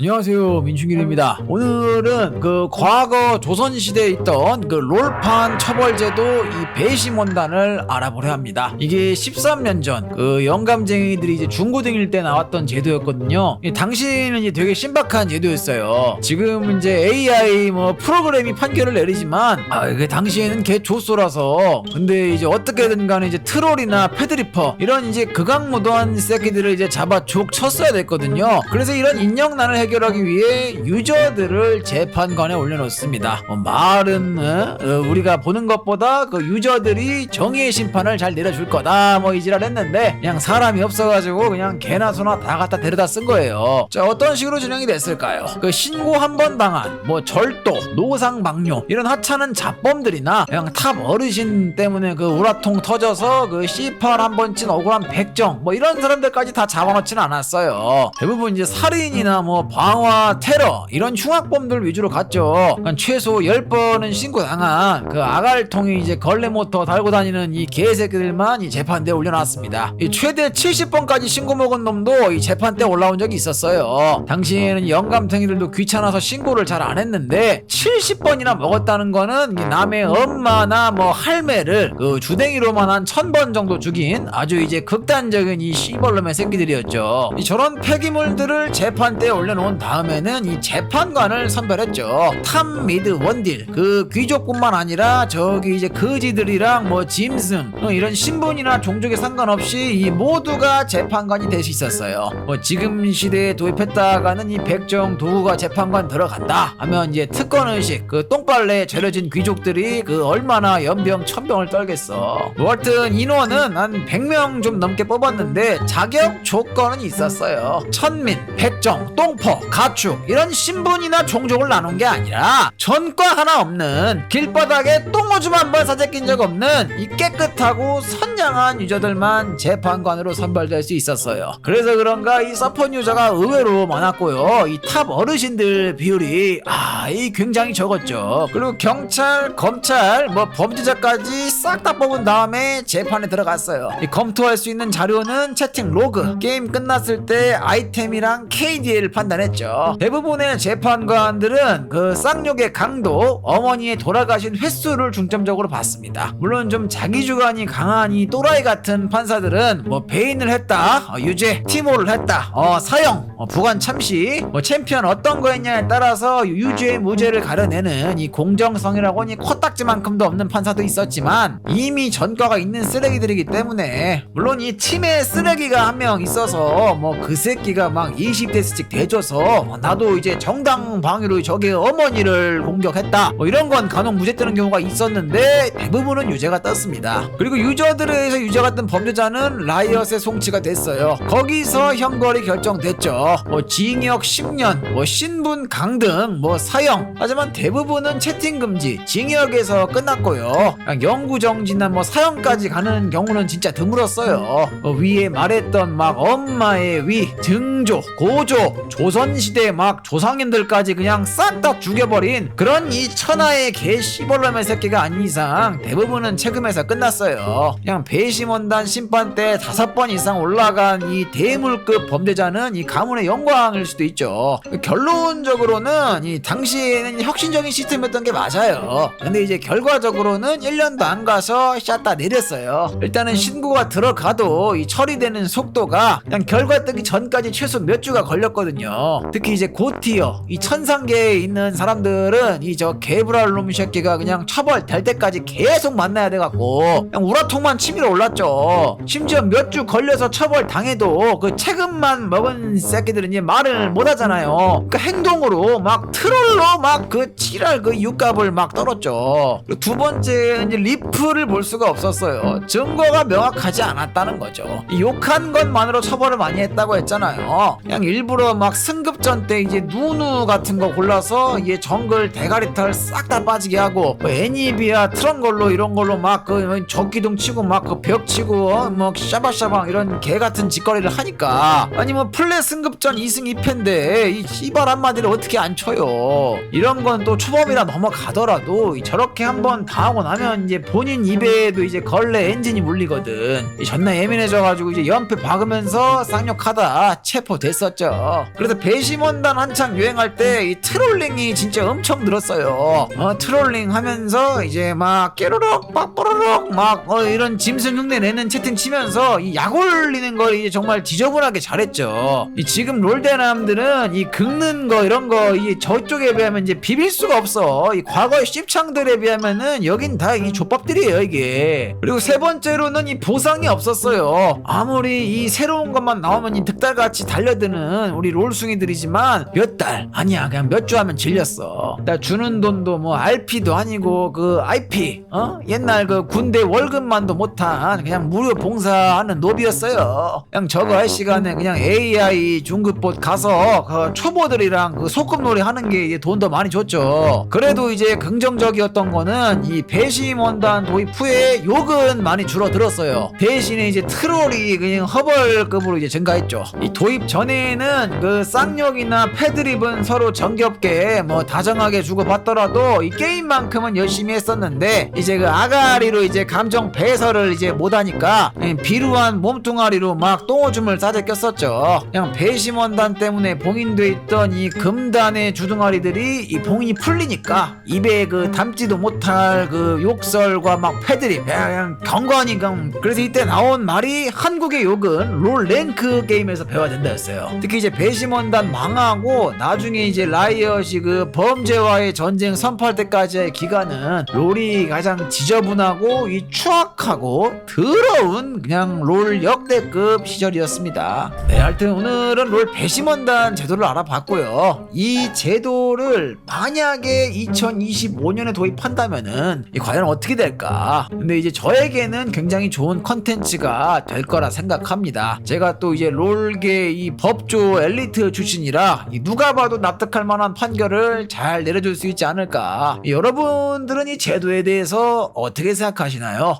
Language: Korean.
안녕하세요 민충길입니다. 오늘은 그 과거 조선시대에 있던 그 롤판 처벌제도 이 배심원단을 알아보려 합니다. 이게 13년 전 그 영감쟁이들이 이제 중고등일 때 나왔던 제도였거든요. 이 당시에는 이제 되게 신박한 제도였어요. 지금 이제 AI 뭐 프로그램이 판결을 내리지만 아 이게 당시에는 개 조소라서. 근데 이제 어떻게든 간에 이제 트롤이나 패드리퍼 이런 이제 극악무도한 새끼들을 이제 잡아 족 쳤어야 됐거든요. 그래서 이런 인력난을 해결하기 위해 유저들을 재판관에 올려놓습니다. 뭐 말은 어? 어, 우리가 보는 것보다 그 유저들이 정의의 심판을 잘 내려줄 거다 뭐 이지랄 했는데 그냥 사람이 없어가지고 그냥 개나 소나 다 갖다 데려다 쓴 거예요. 자 어떤 식으로 진행이 됐을까요? 그 신고 한 번 당한 뭐 절도, 노상방뇨 이런 하찮은 잡범들이나 그냥 탑 어르신 때문에 그 우라통 터져서 그 C8 한번 찐 억울한 백정 뭐 이런 사람들까지 다 잡아놓지는 않았어요. 대부분 이제 살인이나 뭐 방화, 테러 이런 흉악범들 위주로 갔죠. 그러니까 최소 10번은 신고당한 그 아갈통이 이제 걸레 모터 달고 다니는 이 개새끼들만 이 재판대에 올려놨습니다. 이 최대 70번까지 신고 먹은 놈도 이 재판대 올라온 적이 있었어요. 당시에는 영감탱이들도 귀찮아서 신고를 잘 안 했는데 70번이나 먹었다는 거는 이 남의 엄마나 뭐 할매를 그 주댕이로만 한 1000번 정도 죽인 아주 이제 극단적인 이 씨벌놈의 새끼들이었죠. 이 저런 폐기물들을 재판대에 올려놓은 다음에는 이 재판관을 선별했죠. 탐, 미드, 원딜 그 귀족뿐만 아니라 저기 이제 거지들이랑 뭐 짐승 어, 이런 신분이나 종족에 상관없이 이 모두가 재판관이 될 수 있었어요. 뭐 지금 시대에 도입했다가는 이 백정 도구가 재판관 들어간다 하면 이제 특권 의식 그 똥빨래에 절여진 귀족들이 그 얼마나 연병 천병을 떨겠어. 뭐 하여튼 인원은 한 100명 좀 넘게 뽑았는데 자격 조건은 있었어요. 천민, 백정, 똥퍼, 가축 이런 신분이나 종족을 나눈 게 아니라 전과 하나 없는 길바닥에 똥오줌 한 번 사재낀 적 없는 이 깨끗하고 선량한 유저들만 재판관으로 선발될 수 있었어요. 그래서 그런가 이 서폰 유저가 의외로 많았고요. 이 탑 어르신들 비율이 아, 이 굉장히 적었죠. 그리고 경찰, 검찰, 뭐 범죄자까지 싹 다 뽑은 다음에 재판에 들어갔어요. 이 검토할 수 있는 자료는 채팅 로그, 게임 끝났을 때 아이템이랑 KDA를 판단 했죠. 대부분의 재판관들은 그 쌍욕의 강도, 어머니의 돌아가신 횟수를 중점적으로 봤습니다. 물론 좀 자기 주관이 강한 이 또라이 같은 판사들은 뭐 배인을 했다, 어, 유죄, 티모를 했다, 어, 사형, 어, 부관 참시, 뭐 챔피언 어떤 거였냐에 따라서 유죄 무죄를 가려내는 이 공정성이라고는 이 코딱지만큼도 없는 판사도 있었지만 이미 전과가 있는 쓰레기들이기 때문에 물론 이 팀에 쓰레기가 한 명 있어서 뭐 그 새끼가 막 20대스씩 대뭐 나도 이제 정당 방위로 저기 어머니를 공격했다. 뭐 이런 건 간혹 무죄 뜨는 경우가 있었는데 대부분은 유죄가 떴습니다. 그리고 유저들에서 유죄가 뜬 범죄자는 라이엇의 송치가 됐어요. 거기서 형벌이 결정됐죠. 뭐 징역 10년 뭐 신분 강등 뭐 사형. 하지만 대부분은 채팅 금지 징역에서 끝났고요. 영구 정지나 뭐 사형까지 가는 경우는 진짜 드물었어요. 어, 위에 말했던 막 엄마의 위 등조 고조 조선 시대 막 조상님들까지 그냥 싹 다 죽여버린 그런 이 천하의 개 씨벌놈의 새끼가 아닌 이상 대부분은 책임에서 끝났어요. 그냥 배심원단 심판 때 다섯 번 이상 올라간 이 대물급 범죄자는 이 가문의 영광일 수도 있죠. 결론적으로는 이 당시에는 혁신적인 시스템이었던 게 맞아요. 근데 이제 결과적으로는 1년도 안 가서 샷다 내렸어요. 일단은 신고가 들어가도 이 처리되는 속도가 그냥 결과 뜨기 전까지 최소 몇 주가 걸렸거든요 특히 이제 고티어 이 천상계에 있는 사람들은 이 저 개브랄 놈 새끼가 그냥 처벌될 때까지 계속 만나야 돼갖고 그냥 우라통만 치밀어 올랐죠. 심지어 몇 주 걸려서 처벌 당해도 그 책임만 먹은 새끼들은 이제 말을 못 하잖아요. 그 행동으로 막 트롤로 막그 지랄 그 육값을 막 떨었죠. 두 번째 이제 리프를 볼 수가 없었어요. 증거가 명확하지 않았다는 거죠. 이 욕한 것만으로 처벌을 많이 했다고 했잖아요. 그냥 일부러 막 승 급전 때 이제 누누 같은 거 골라서 이게 정글 대가리털 싹 다 빠지게 하고 뭐 애니비아 트런걸로 이런 걸로 막그 적기둥 치고 막 그 벽 치고 어? 뭐 샤바샤방 이런 개 같은 짓거리를 하니까. 아니 뭐 플레 승급전 2승 2패인데 이 씨발 한마디를 어떻게 안 쳐요? 이런 건 또 초범이라 넘어가더라도 이 저렇게 한번 당하고 나면 이제 본인 입에도 이제 걸레 엔진이 물리거든. 이 존나 예민해져가지고 이제 연패 박으면서 쌍욕하다. 체포됐었죠. 그래서 배심원단 한창 유행할 때 이 트롤링이 진짜 엄청 늘었어요. 어, 트롤링 하면서 이제 막 깨르륵 막 뽀르륵 막 어, 이런 짐승 흉내 내는 채팅 치면서 이 약 올리는 걸 이제 정말 지저분하게 잘했죠. 이 지금 롤대남들은 이 긁는 거 이런 거 이 저쪽에 비하면 이제 비빌 수가 없어. 이 과거의 씹창들에 비하면은 여긴 다 이 족밥들이에요 이게. 그리고 세 번째로는 이 보상이 없었어요. 아무리 이 새로운 것만 나오면 이 득달같이 달려드는 우리 롤숭이 들이지만 몇 달 아니야 그냥 몇 주 하면 질렸어. 나 주는 돈도 뭐 RP도 아니고 그 IP 어 옛날 그 군대 월급만도 못한 그냥 무료 봉사하는 노비였어요. 그냥 저거 할 시간에 그냥 AI 중급봇 가서 그 초보들이랑 그 소꿉놀이 하는 게 이제 돈 더 많이 줬죠. 그래도 이제 긍정적이었던 거는 이 배심 원단 도입 후에 욕은 많이 줄어들었어요. 대신에 이제 트롤이 그냥 허벌급으로 이제 증가했죠. 이 도입 전에는 그 쌍 욕이나 패드립은 서로 정겹게 뭐 다정하게 주고받더라도 이 게임만큼은 열심히 했었는데 이제 그 아가리로 이제 감정 배설을 이제 못하니까 이 비루한 몸뚱아리로 막 똥오줌을 싸대 꼈었죠. 그냥 배심원단 때문에 봉인돼 있던 이 금단의 주둥아리들이 이 봉인이 풀리니까 입에 그 담지도 못할 그 욕설과 막 패드립 그냥 경건히 그냥 그래서 이때 나온 말이 한국의 욕은 롤 랭크 게임에서 배워야 된다였어요. 특히 이제 배심원단 망하고 나중에 이제 라이엇이 그 범죄와의 전쟁 선포할 때까지의 기간은 롤이 가장 지저분하고 이 추악하고 더러운 그냥 롤 역대급 시절이었습니다. 네, 하여튼 오늘은 롤 배심원단 제도를 알아봤고요. 이 제도를 만약에 2025년에 도입한다면은 이 과연 어떻게 될까? 근데 이제 저에게는 굉장히 좋은 컨텐츠가 될 거라 생각합니다. 제가 또 이제 롤계 이 법조 엘리트 출신이라 이 누가 봐도 납득할 만한 판결을 잘 내려줄 수 있지 않을까. 여러분들은 이 제도에 대해서 어떻게 생각하시나요?